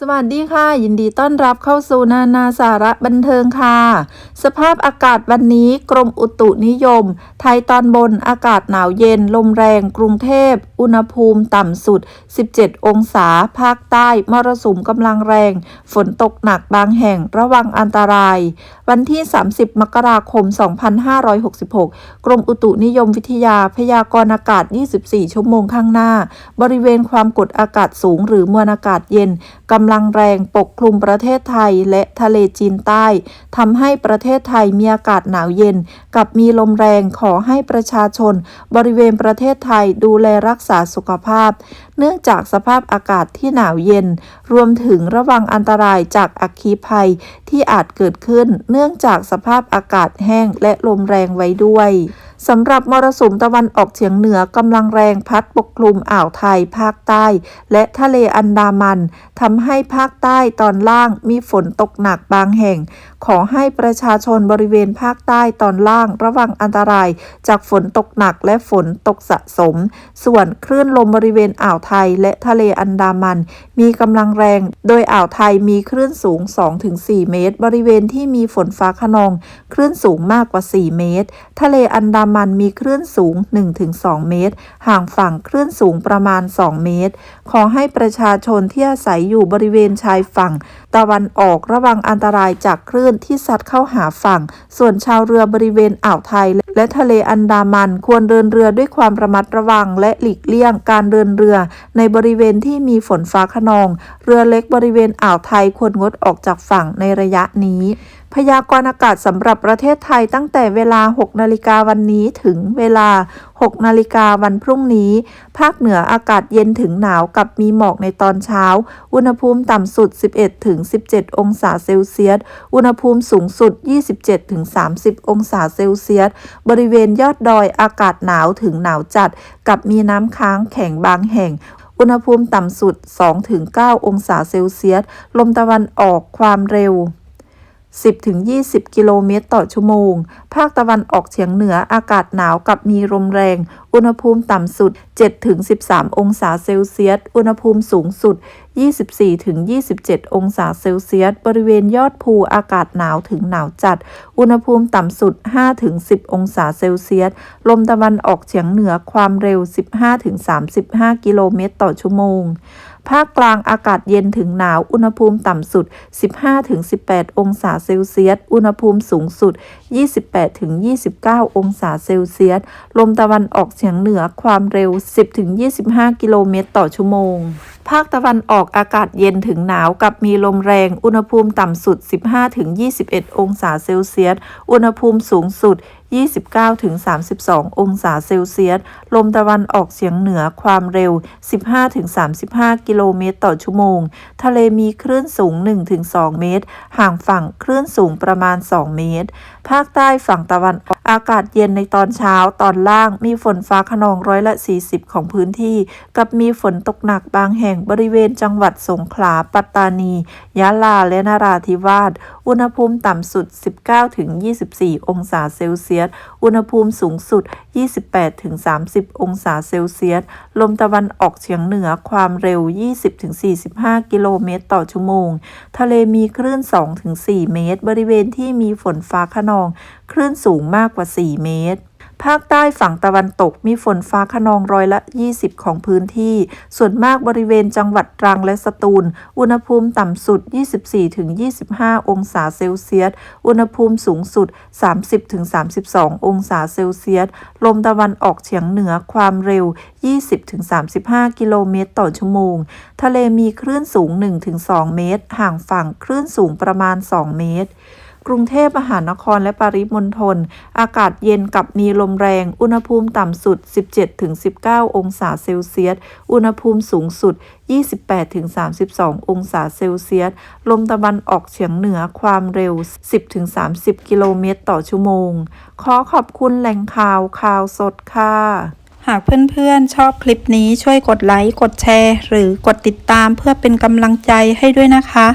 สวัสดีค่ะ ยินดีต้อนรับเข้าสู่นานาสาระบันเทิงค่ะ สภาพอากาศวันนี้กรมอุตุนิยม ไทยตอนบนอากาศหนาวเย็น ลมแรงกรุงเทพ อุณหภูมิต่ำสุด 17 องศา ภาคใต้ มรสุมกำลังแรง ฝนตกหนักบางแห่งระวังอันตราย วันที่ 30 มกราคม 2566 กรมอุตุนิยมวิทยาพยากรณ์อากาศ 24 ชั่วโมงข้างหน้า บริเวณความกดอากาศสูงหรือมวลอากาศเย็นกำลังแรงปกคลุมประเทศไทยและทะเลจีนใต้ทำให้ประเทศไทยมีอากาศหนาวเย็น กับมีลมแรงขอให้ประชาชน บริเวณประเทศไทยดูแลรักษาสุขภาพ เนื่องจากสภาพอากาศที่หนาวเย็น รวมถึงระวังอันตรายจากอัคคีภัยที่อาจเกิดขึ้น เนื่องจากสภาพอากาศแห้งและลมแรงไว้ด้วย สำหรับมรสุมตะวันออกเฉียงเหนือกำลังแรงพัดปกคลุมอ่าวไทย ภาคใต้ และทะเลอันดามันทำให้ภาคใต้ตอนล่างมีฝนตกหนักบางแห่ง ขอให้ประชาชนบริเวณภาคใต้ตอนล่างระวังอันตราย จากฝนตกหนักและฝนตกสะสม ส่วนคลื่นลมบริเวณอ่าวไทย และทะเลอันดามัน มีกำลังแรง โดยอ่าวไทยมีคลื่นสูง 2-4 เมตร บริเวณที่มีฝนฟ้าขนอง คลื่นสูงมากกว่า 4 เมตร ทะเลอันดามันมีคลื่นสูง 1-2 เมตร ห่างฝั่งคลื่นสูงประมาณ 2 เมตร ขอให้ประชาชนที่อาศัยอยู่บริเวณชายฝั่ง ตะวันออกระวังอันตรายจากคลื่นที่ซัดเข้าหาฝั่ง ส่วนชาวเรือบริเวณอ่าวไทย และทะเลอันดามันควรเดินเรือด้วยความระมัดระวัง และหลีกเลี่ยงการเดินเรือ ในบริเวณที่มีฝนฟ้าขนอง เรือเล็กบริเวณอ่าวไทยควรงดออกจากฝั่งในระยะนี้พยากรณ์อากาศสำหรับประเทศไทยตั้งแต่เวลา 6 นาฬิกาวันนี้ถึงเวลา 6 นาฬิกาวันพรุ่งนี้ ภาคเหนืออากาศเย็นถึงหนาวกับมีหมอกในตอนเช้า อุณหภูมิต่ำสุด 11ถึง17 องศาเซลเซียส อุณหภูมิสูงสุด 27ถึง30 องศาเซลเซียส บริเวณยอดดอยอากาศหนาวถึงหนาวจัด กับมีน้ำค้างแข็งบางแห่งอุณหภูมิต่ำสุด 2-9 องศาเซลเซียส ลมตะวันออกความเร็ว 10-20 กิโลเมตรต่อชั่วโมง ภาคตะวันออกเฉียงเหนืออากาศหนาวกับมีลมแรง อุณหภูมิต่ำสุด 7-13 องศาเซลเซียส อุณหภูมิสูงสุด 24-27 องศาเซลเซียส บริเวณยอดภูอากาศหนาวถึงหนาวจัด อุณหภูมิต่ำสุด 5-10 องศาเซลเซียส ลมตะวันออกเฉียงเหนือความเร็ว 15-35 กิโลเมตรต่อชั่วโมง ภาคกลางอากาศเย็นถึงหนาว อุณหภูมิต่ำสุด 15-18 องศาเซลเซียส อุณหภูมิสูงสุด 28-29 องศาเซลเซียส ลมตะวันออกเฉียงเหนือความเร็ว 10-25 กิโลเมตรต่อชั่วโมงภาคตะวันออกอากาศเย็นถึงหนาวกับมีลมแรง อุณหภูมิต่ำสุด 15-21 องศาเซลเซียส อุณหภูมิสูงสุด 29-32 องศาเซลเซียสลมตะวันออกเฉียงเหนือความเร็ว 15-35 กิโลเมตรต่อชั่วโมง ทะเลมีคลื่นสูง 1-2 เมตร ห่างฝั่งคลื่นสูงประมาณ 2 เมตร ภาคใต้ฝั่งตะวันออกอากาศเย็นในตอนเช้าตอนล่างมีฝนฟ้าขนองร้อยละ 40 ของพื้นที่ กับมีฝนตกหนักบางแห่งบริเวณจังหวัดสงขลา ปัตตานี ยะลา และนราธิวาส อุณหภูมิต่ำสุด 19-24 องศาเซลเซียส อุณหภูมิสูงสุด 28-30 10 องศาเซลเซียส ลมตะวันออกเฉียงเหนือความเร็ว 20-45 กิโลเมตรต่อชั่วโมง ทะเลมีคลื่น 2-4 เมตร บริเวณที่มีฝนฟ้าขนอง คลื่นสูงมากกว่า 4 เมตร ภาคใต้ฝั่งตะวันตกมีฝนฟ้าขนองร้อยละ 20 ของพื้นที่ ส่วนมากบริเวณจังหวัดตรังและสตูล อุณหภูมิต่ำสุด 24-25 องศาเซลเซียส อุณหภูมิสูงสุด 30-32 องศาเซลเซียส ลมตะวันออกเฉียงเหนือความเร็ว 20-35 กิโลเมตรต่อชั่วโมง ทะเลมีคลื่นสูง 1-2 เมตร ห่างฝั่งคลื่นสูงประมาณ 2 เมตร กรุงเทพมหานครและปริมณฑลอากาศเย็นกับมีลมแรง อุณหภูมิต่ำสุด 17-19 องศาเซลเซียส อุณหภูมิสูงสุด 28-32 องศาเซลเซียส ลมตะวันออกเฉียงเหนือความเร็ว 10-30 กิโลเมตรต่อชั่วโมง ขอขอบคุณแหล่งข่าวข่าวสดค่ะหากเพื่อนๆ ชอบคลิปนี้ช่วยกดไลค์ กดแชร์ หรือกดติดตามเพื่อเป็นกำลังใจให้ด้วยนะคะ